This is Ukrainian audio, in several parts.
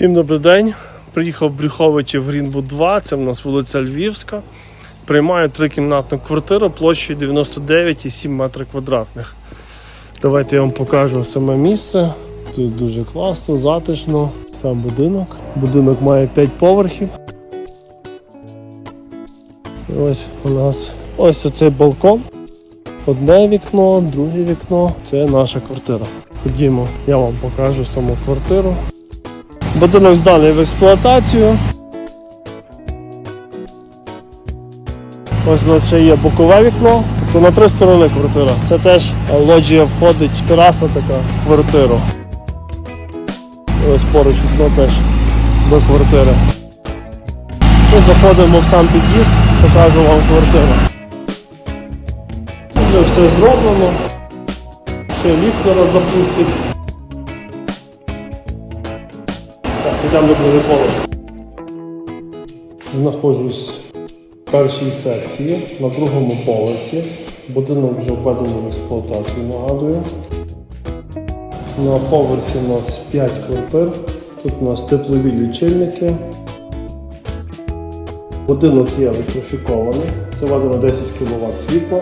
Всім добрий день. Приїхав Брюховичі в Грінвуд 2, це в нас вулиця Львівська. Приймаю трикімнатну квартиру площею 99,7 метрів квадратних. Давайте я вам покажу саме місце. Тут дуже класно, затишно. Сам будинок. Будинок має 5 поверхів. І ось у нас ось оцей балкон. Одне вікно, друге вікно. Це наша квартира. Ходімо, я вам покажу саму квартиру. Будинок зданий в експлуатацію. Ось у нас ще є бокове вікно, тобто на три сторони квартира. Це теж лоджія входить, тераса така в квартиру. Ось поруч вікно теж до квартири. Ми заходимо в сам під'їзд, покажу вам квартиру. Вже все зроблено. Ще ліфт зараз запустять. До другий поверх. Знаходжусь в першій секції на другому поверсі. Будинок вже введений в експлуатацію, нагадую. На поверсі у нас 5 квартир. Тут у нас теплові лічильники. Будинок є електрифікований. Це введено 10 кВт світла,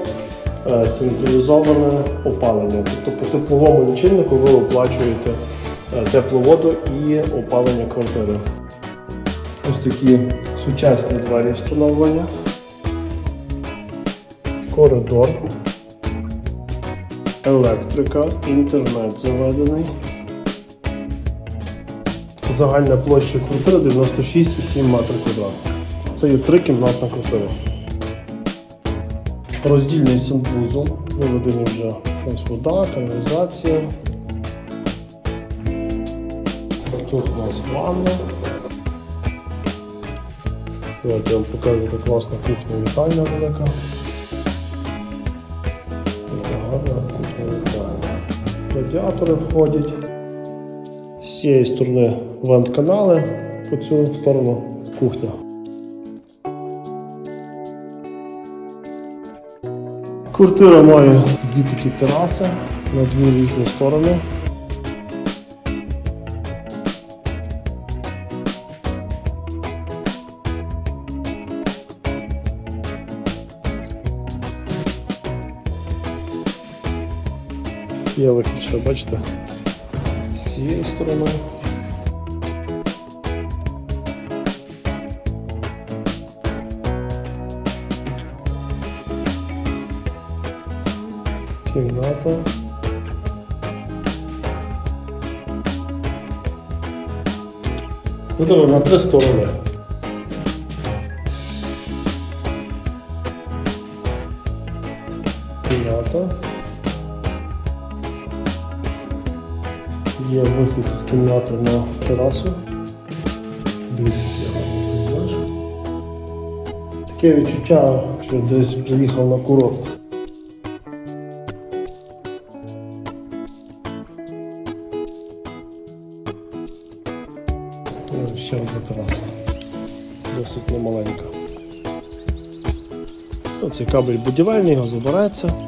е, централізоване опалення. Тобто по тепловому лічильнику ви оплачуєте теплу воду і опалення квартири. Ось такі сучасні двері встановлення. Коридор. Електрика, інтернет заведений. Загальна площа квартири 96,7 метрів квадратних. Це є трикімнатна квартира. Роздільний санвузол, виведені вже ось вода, каналізація. Тут у нас ванна. Давайте я вам покажу, яка класна кухня вітальня велика. Гарна кухня вітальня. Радіатори входять. З цієї сторони вент-канали, по цю сторону кухня. Квартира має дві такі тераси на дві різні сторони. Є вихід, бачите, з цієї сторони. Кімната. Видно на три сторони. Кімната. Є вихід з кімнати на терасу. Дивіться, гарний пейзаж. Таке відчуття, що десь приїхав на курорт. І ще одна тераса. Досить немаленька. Цей кабель будівельний, його забирається.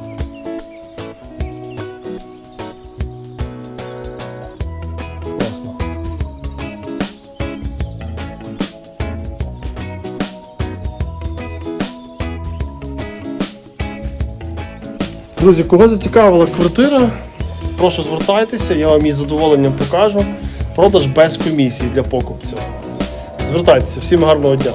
Друзі, кого зацікавила квартира, прошу звертайтеся, я вам її задоволенням покажу. Продаж без комісії для покупців. Звертайтеся, всім гарного дня!